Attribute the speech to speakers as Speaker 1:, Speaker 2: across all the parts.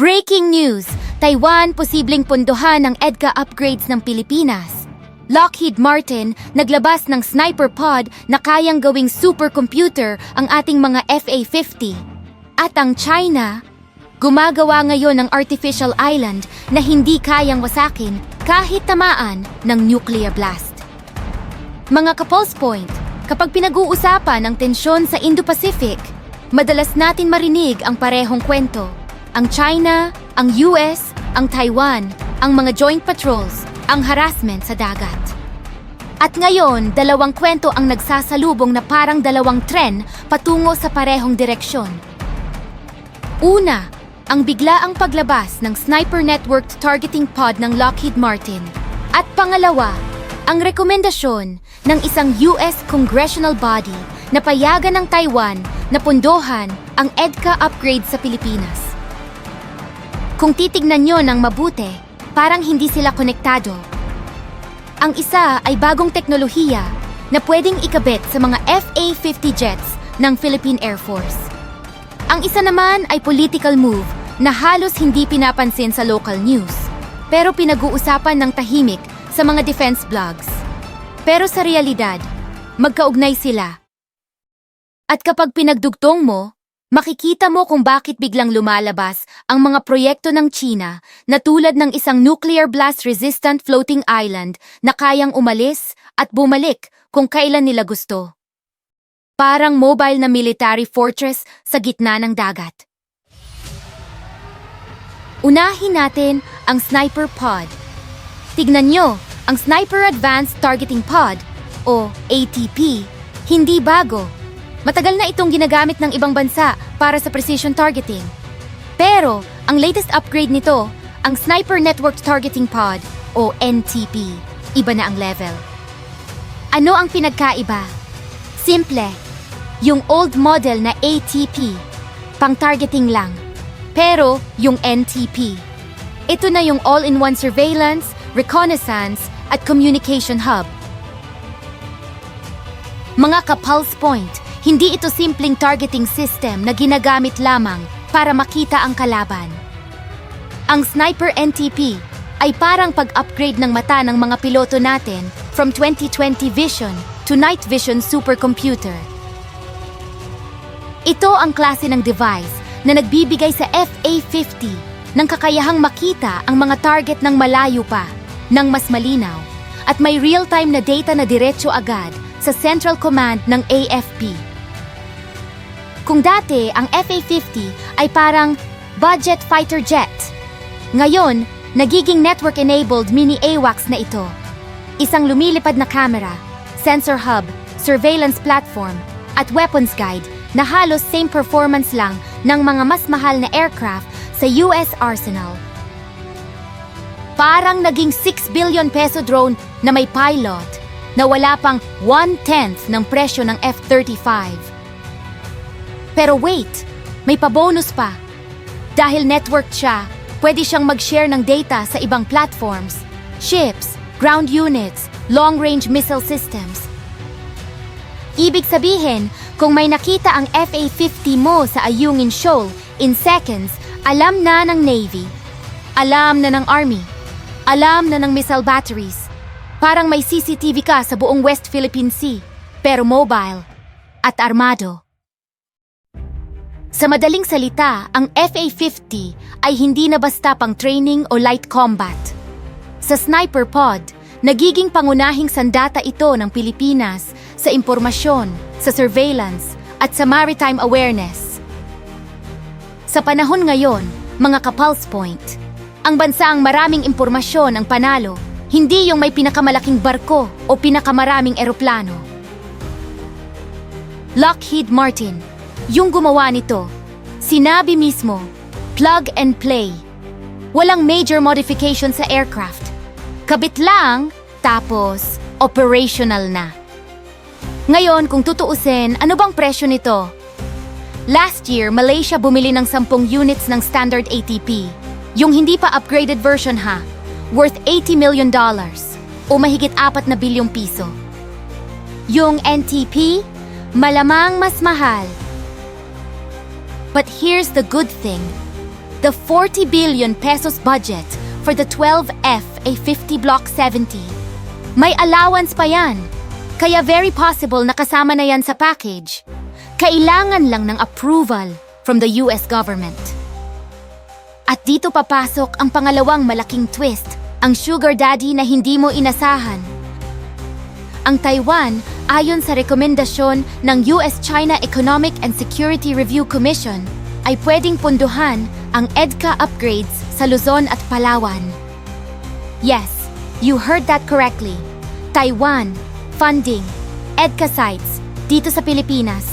Speaker 1: Breaking news! Taiwan posibleng punduhan ng EDCA upgrades ng Pilipinas. Lockheed Martin naglabas ng sniper pod na kayang gawing supercomputer ang ating mga FA-50. At ang China, gumagawa ngayon ng artificial island na hindi kayang wasakin kahit tamaan ng nuclear blast. Mga kapulse point, kapag pinag-uusapan ang tensyon sa Indo-Pacific, madalas natin marinig ang parehong kwento. Ang China, ang US, ang Taiwan, ang mga joint patrols, ang harassment sa dagat. At ngayon, dalawang kwento ang nagsasalubong na parang dalawang tren patungo sa parehong direksyon. Una, ang biglaang paglabas ng sniper networked targeting pod ng Lockheed Martin. At pangalawa, ang rekomendasyon ng isang US congressional body na payagan ng Taiwan na pundohan ang EDCA upgrade sa Pilipinas. Kung titignan nyo ng mabuti, parang hindi sila konektado. Ang isa ay bagong teknolohiya na pwedeng ikabit sa mga FA-50 jets ng Philippine Air Force. Ang isa naman ay political move na halos hindi pinapansin sa local news, pero pinag-uusapan ng tahimik sa mga defense blogs. Pero sa realidad, magkaugnay sila. At kapag pinagdugtong mo, makikita mo kung bakit biglang lumalabas ang mga proyekto ng China na tulad ng isang nuclear blast-resistant floating island na kayang umalis at bumalik kung kailan nila gusto. Parang mobile na military fortress sa gitna ng dagat. Unahin natin ang sniper pod. Tignan nyo, ang Sniper Advanced Targeting Pod, o ATP, hindi bago. Matagal na itong ginagamit ng ibang bansa para sa precision targeting. Pero, ang latest upgrade nito, ang Sniper Networked Targeting Pod, o NTP, iba na ang level. Ano ang pinagkaiba? Simple. Yung old model na ATP, pang targeting lang. Pero yung NTP, ito na yung all-in-one surveillance, reconnaissance, at communication hub. Mga ka-pulse point, hindi ito simpleng targeting system na ginagamit lamang para makita ang kalaban. Ang Sniper NTP ay parang pag-upgrade ng mata ng mga piloto natin from 2020 vision to night vision supercomputer. Ito ang klase ng device na nagbibigay sa FA-50 ng kakayahang makita ang mga target ng malayo pa, ng mas malinaw, at may real-time na data na diretso agad sa Central Command ng AFP. Kung dati ang FA-50 ay parang budget fighter jet, ngayon, nagiging network-enabled mini AWACS na ito. Isang lumilipad na camera, sensor hub, surveillance platform, at weapons guide na halos same performance lang ng mga mas mahal na aircraft sa US Arsenal. Parang naging 6 billion peso drone na may pilot na wala pang one-tenth ng presyo ng F-35. Pero wait, may pabonus pa. Dahil networked siya, pwede siyang mag-share ng data sa ibang platforms, ships, ground units, long-range missile systems. Ibig sabihin, kung may nakita ang FA-50 mo sa Ayungin Shoal in seconds, alam na ng Navy. Alam na ng Army. Alam na ng missile batteries. Parang may CCTV ka sa buong West Philippine Sea, pero mobile at armado. Sa madaling salita, ang FA-50 ay hindi na basta pang training o light combat. Sa sniper pod, nagiging pangunahing sandata ito ng Pilipinas sa impormasyon, sa surveillance, at sa maritime awareness. Sa panahon ngayon, mga kapulse point, ang bansa ang maraming impormasyon ang panalo, hindi yung may pinakamalaking barko o pinakamaraming eroplano. Lockheed Martin, yung gumawa nito, sinabi mismo, plug and play. Walang major modification sa aircraft. Kabit lang, tapos operational na. Ngayon, kung tutuusin, ano bang presyo nito? Last year, Malaysia bumili ng 10 units ng standard ATP. Yung hindi pa upgraded version ha, worth 80 million dollars o mahigit 4 na bilyong piso. Yung NTP, malamang mas mahal. But here's the good thing. the 40 billion pesos budget for the 12F A50 Block 70. May allowance pa yan. Kaya very possible na kasama na yan sa package. Kailangan lang ng approval from the US government. At dito papasok ang pangalawang malaking twist, ang sugar daddy na hindi mo inasahan. Ang Taiwan, ayon sa rekomendasyon ng US-China Economic and Security Review Commission, ay pwedeng punduhan ang EDCA upgrades sa Luzon at Palawan. Yes, you heard that correctly. Taiwan, funding, EDCA sites, dito sa Pilipinas.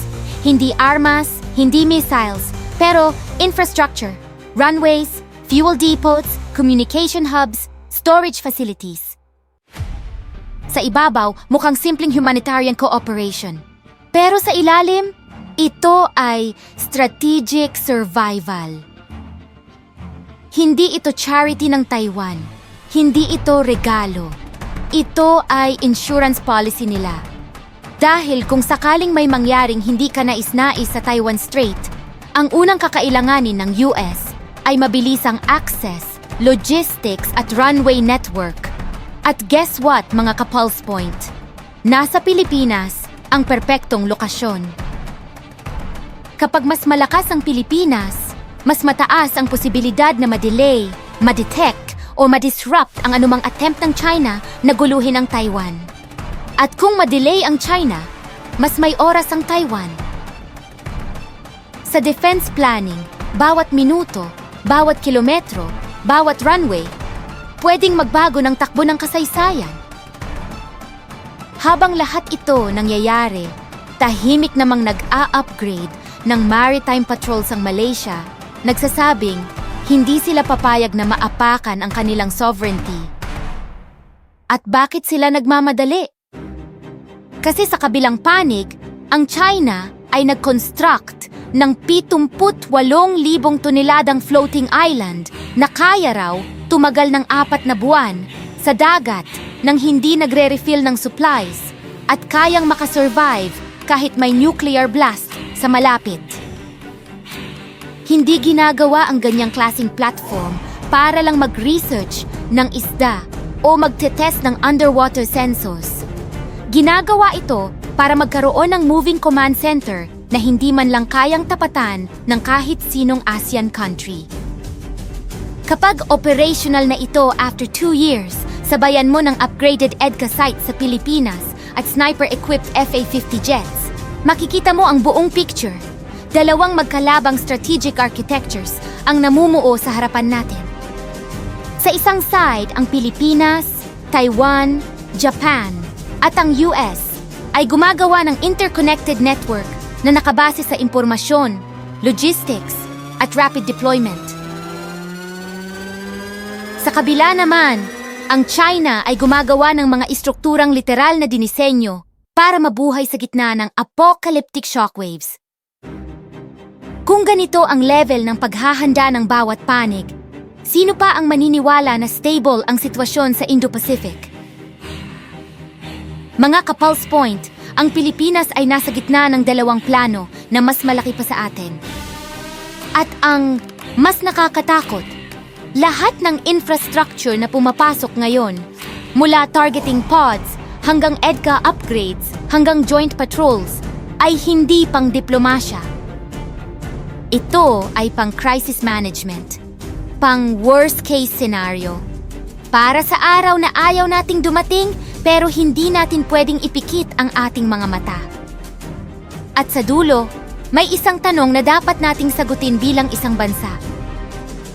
Speaker 1: Hindi armas, hindi missiles, pero infrastructure, runways, fuel depots, communication hubs, storage facilities. Sa ibabaw, mukhang simpleng humanitarian cooperation. Pero sa ilalim, ito ay strategic survival. Hindi ito charity ng Taiwan. Hindi ito regalo. Ito ay insurance policy nila. Dahil kung sakaling may mangyaring hindi ka nais-nais sa Taiwan Strait, ang unang kakailanganin ng US ay mabilisang access, logistics at runway network. At guess what mga ka-pulse point? Nasa Pilipinas ang perpektong lokasyon. Kapag mas malakas ang Pilipinas, mas mataas ang posibilidad na madelay, madetect o madisrupt ang anumang attempt ng China na guluhin ang Taiwan. At kung madelay ang China, mas may oras ang Taiwan. Sa defense planning, bawat minuto, bawat kilometro, bawat runway, pwedeng magbago ng takbo ng kasaysayan. Habang lahat ito nangyayari, tahimik namang nag-a-upgrade ng maritime patrols ang Malaysia, nagsasabing hindi sila papayag na maapakan ang kanilang sovereignty. At bakit sila nagmamadali? Kasi sa kabilang panig, ang China ay nag-construct ng 78,000 toneladang floating island na kaya raw tumagal ng apat na buwan sa dagat nang hindi nagre-refill ng supplies at kayang makasurvive kahit may nuclear blast sa malapit. Hindi ginagawa ang ganyang klasing platform para lang mag-research ng isda o magte-test ng underwater sensors. Ginagawa ito para magkaroon ng moving command center na hindi man lang kayang tapatan ng kahit sinong ASEAN country. Kapag operational na ito after two years, sabayan mo ng upgraded EDCA site sa Pilipinas at sniper-equipped FA-50 jets, makikita mo ang buong picture. Dalawang magkalabang strategic architectures ang namumuo sa harapan natin. Sa isang side, ang Pilipinas, Taiwan, Japan, at ang US ay gumagawa ng interconnected network na nakabase sa impormasyon, logistics, at rapid deployment. Sa kabila naman, ang China ay gumagawa ng mga istrukturang literal na dinisenyo para mabuhay sa gitna ng apocalyptic shockwaves. Kung ganito ang level ng paghahanda ng bawat panig, sino pa ang maniniwala na stable ang sitwasyon sa Indo-Pacific? Mga ka-pulse point, ang Pilipinas ay nasa gitna ng dalawang plano na mas malaki pa sa atin. At ang mas nakakatakot, lahat ng infrastructure na pumapasok ngayon, mula targeting pods hanggang EDCA upgrades hanggang joint patrols, ay hindi pang diplomasya. Ito ay pang crisis management, pang worst case scenario. Para sa araw na ayaw nating dumating pero hindi natin pwedeng ipikit ang ating mga mata. At sa dulo, may isang tanong na dapat nating sagutin bilang isang bansa.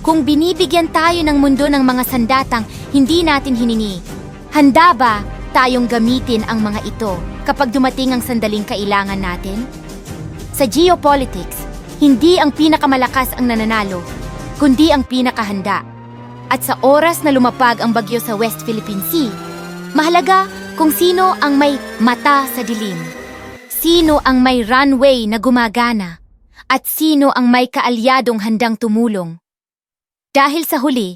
Speaker 1: Kung binibigyan tayo ng mundo ng mga sandatang hindi natin hiningi, handa ba tayong gamitin ang mga ito kapag dumating ang sandaling kailangan natin? Sa geopolitics, hindi ang pinakamalakas ang nananalo, kundi ang pinakahanda. At sa oras na lumapag ang bagyo sa West Philippine Sea, mahalaga kung sino ang may mata sa dilim, sino ang may runway na gumagana, at sino ang may kaalyadong handang tumulong. Dahil sa huli,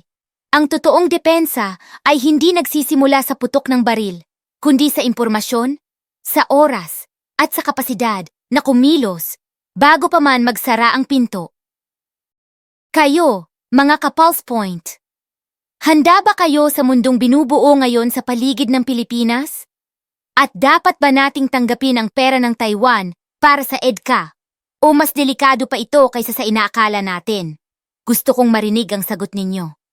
Speaker 1: ang totoong depensa ay hindi nagsisimula sa putok ng baril, kundi sa impormasyon, sa oras, at sa kapasidad na kumilos bago pa man magsara ang pinto. Kayo, Mga ka-Pulse Point, handa ba kayo sa mundong binubuo ngayon sa paligid ng Pilipinas? At dapat ba nating tanggapin ang pera ng Taiwan para sa EDCA? O mas delikado pa ito kaysa sa inaakala natin? Gusto kong marinig ang sagot ninyo.